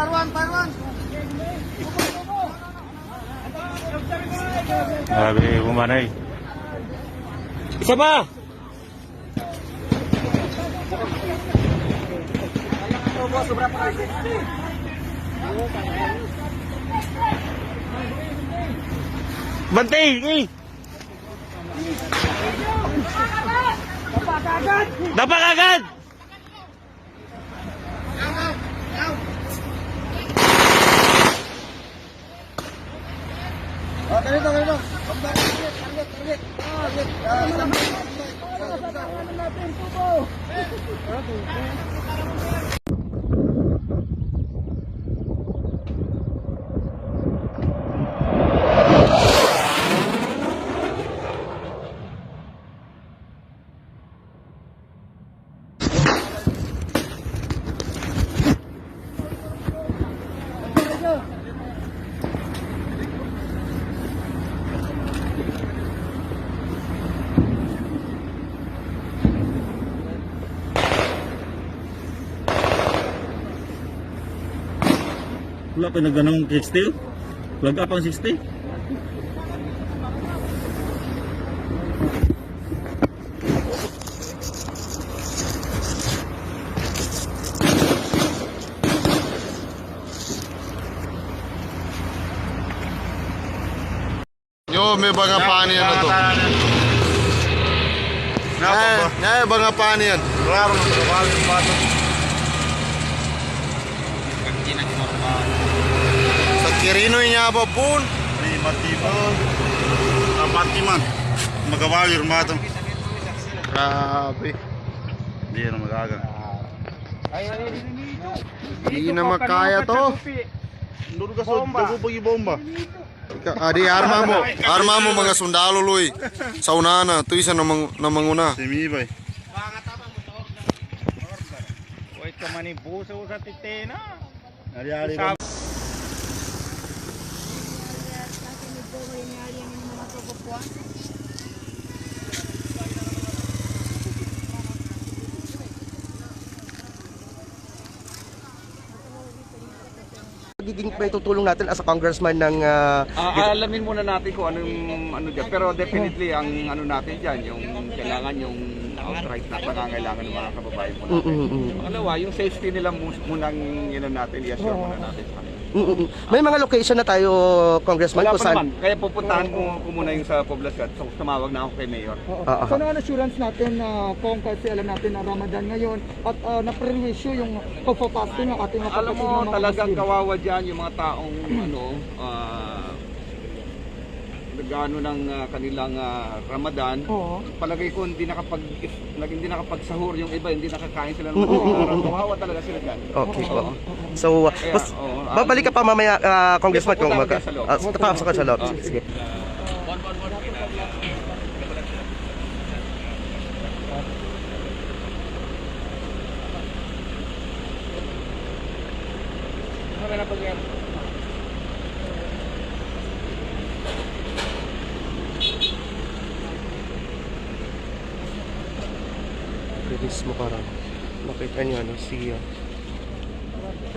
parwan, parwan. Grabe, bumanay. Isa pa! Bantay! Eh! Dapat agad! Oh, ganito, ganito. Target, target, target. Target. Ah, Wala pa nagganong 60? Lag up ang 60? Yo, may mga pani yan na to. Nye, nye, mga pani yan. Klaro, kawali pa ito. Sa Kirinoy niya pa pun. May matiba. Kapati man. Magawali, rumato. Grabe. Hindi na magaga. Hindi na makaya to. Doon ka sa dago pag bomba. Adi, arma mo. Arma mo mga sundalo, Luy. Sa unana, tuisa na, mang, na manguna. Semibay. Wait ka sa titena. Ari-ari ba? Magiging may tutulong natin as a congressman ng ah, Ah, alamin muna natin kung anong ano diyan. Pero definitely ang ano natin diyan, yung kailangan yung outright na pangangailangan ng mga kababayan mo natin. mm, mm, Pangalawa, yung safety nila mu- munang yun natin, i-assure muna natin sa kanila. May mga location na tayo, congressman, Wala kung pa saan. naman. Kaya pupuntahan ko, ko muna yung sa poblasyon. So, tumawag na ako kay Mayor. Ah, ah. So ano assurance natin na kung kasi alam natin na Ramadan ngayon at uh, na-prewisyo yung pagpapasting ng ating mga Alam kapatid mo, na mga talagang Muslim. kawawa dyan yung mga taong ano, ah, nagano ng ah, kanilang ah, Ramadan. Oo. Palagay ko hindi nakapag hindi nakapagsahur yung iba, hindi nakakain sila ng madaling araw. Kawawa talaga sila dyan. Okay po. So, uh, Kaya, mas, oo, babalik ka pa mamaya, ah, congressman, kung Pupunta mag... ako dyan sa loob. Uh, ka sa loob. Sige, Release mo. Makita niyo ano, si... ah,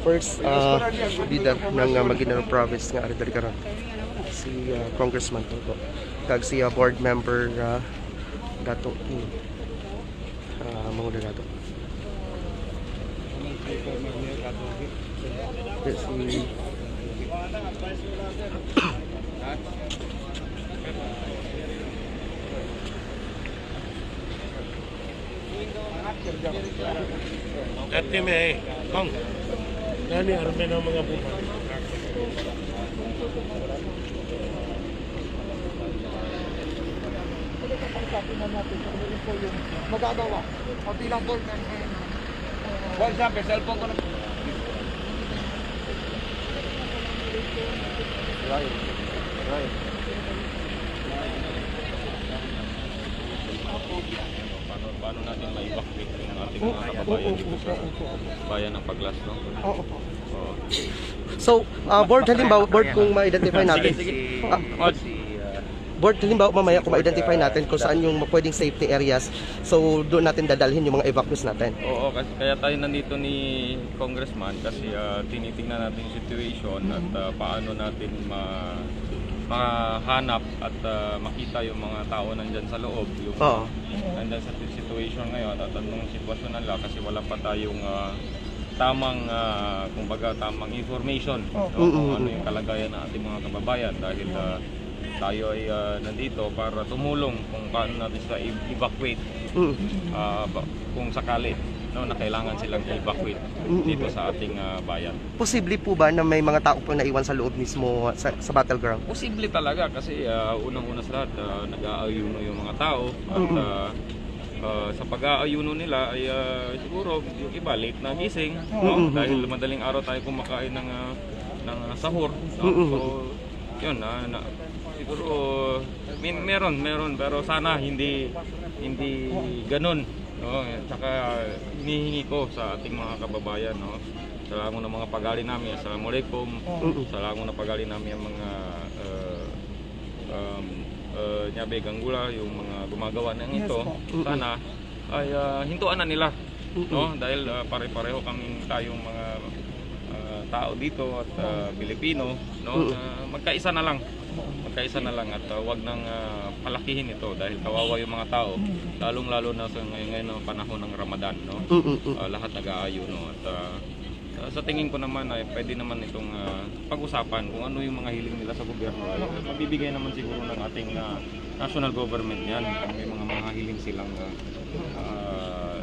first uh, leader ng uh, Maguindanao province nga Aridal Karan si ah, congressman to po. Kag si ah, board member uh, Dato Ing uh, manguna dato. Si Ate may, kong. Nani, arme ng mga buman. Pag-usapan natin kung ano po yung magagawa o bilang board member. What's up? Cellphone ko na. paano, paano natin ma-evacuate yung kababayan dito sa bayan ng Paglas, no? Oo. Oo. so uh, board halimbawa board kung ma-identify natin Sige, sige. Ah, si uh, board, halimbawa mamaya kung ma-identify natin kung saan yung pwedeng safety areas, so doon natin dadalhin yung mga evacuees natin. Oo, kasi kaya tayo nandito ni Congressman kasi ah, tinitingnan natin yung situation at ah, paano natin ma mahanap at ah, makita yung mga tao nandyan sa loob, yung Oo. nandyan sa situation ngayon at anong sitwasyon nila kasi wala pa tayong ah, tamang ah, kumbaga tamang information no, kung ano yung kalagayan ng ating mga kababayan dahil ah, tayo ay ah, nandito para tumulong kung paano natin i- evacuate Mm. ah, ba- kung sakali no, na kailangan silang evacuate dito sa ating ah, bayan. Posible po ba na may mga tao po naiwan sa loob mismo sa, sa battleground? Posible talaga kasi ah, unang-una sa lahat ah, nag-aayuno yung mga tao at ah, ah, sa pag-aayuno nila ay ah, siguro yung iba late na gising no? dahil madaling araw tayo kumakain ng ah, ng ah, sahur no? so yun na, na siguro min, meron meron pero sana hindi hindi ganun no saka hinihingi ko sa ating mga kababayan no? Sa lango ng mga pagali namin. Assalamualaikum sa lango ng pagali namin ang mga uh, um, uh, nyabe ganggula yung mga gumagawa ng ito. sana ay uh, hintuan na nila no? Dahil uh, pare-pareho kaming tayong mga uh, tao dito at uh, Pilipino no? Na magkaisa na lang magkaisa na lang at uh, wag nang uh, palakihin ito dahil kawawa yung mga tao lalong lalo na sa ngayon, ngayon ng panahon ng Ramadan no. Uh, lahat nag-aayo no at uh, sa tingin ko naman ay pwede naman itong uh, pag-usapan kung ano yung mga hiling nila sa gobyerno ay mabibigay naman siguro ng ating uh, national government yan kung may mga mga hiling silang uh, uh,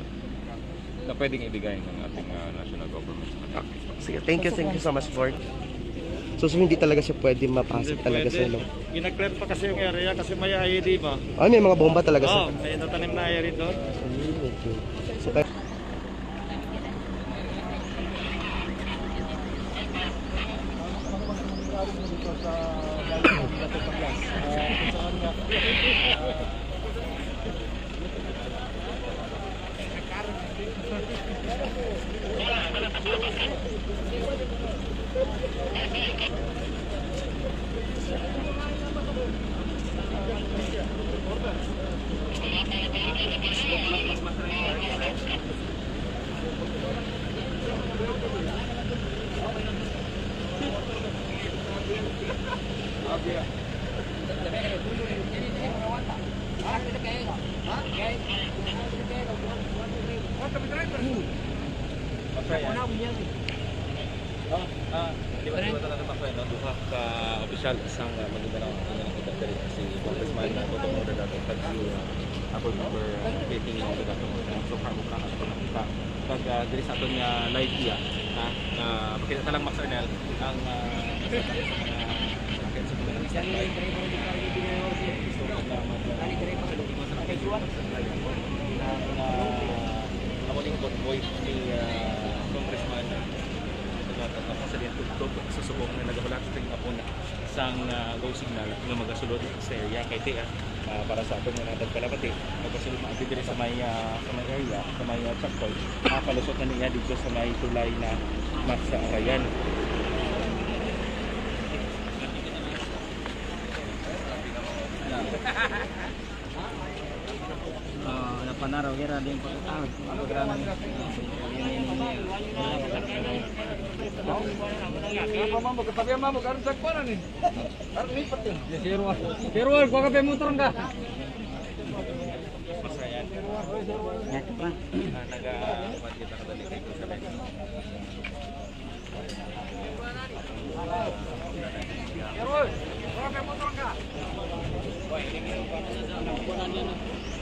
na pwedeng ibigay ng ating uh, national government. Sige, thank you, thank you so much, Lord. So, so hindi talaga siya pwede mapasok talaga sa loob. Ginag-clear pa kasi yung area kasi may IED ba? Ay, may mga bomba talaga sa... Oo, may natanim na IED doon. So, tayo- Di ba natin mapapay, no? Duha ka opisyal isang uh, Magudanao ang ilang kita si Congressman na Toto Moda dato kag si ako number dating yung dato so far mo na ako nakita kag diri sa aton nga live iya ha na makita ta lang Max Ernel ang uh, sa mga nasa live gusto ko na mag ang ako lingkod voice ni uh, Congressman natin na pasalihan tugtog sa subong na nagabalat sa tingin apon sang uh, go signal nga magasulod sa area kay Tia uh, para sa aton nga natag kalapati magasulod maagi diri sa may uh, sa may area sa may uh, checkpoint makapalusot na niya dito sa may tulay na mat sa Arayan Naro, Hera, din po. Ah, ako grabe. Mamo, katabi mamo, karon sa kuwanan ni. Karon ni pati. Ya Sirwal. Sirwal, motor ka. Pasayan. Ya, pa. Naga kita kadali kay ko sa motor. Wah, ini.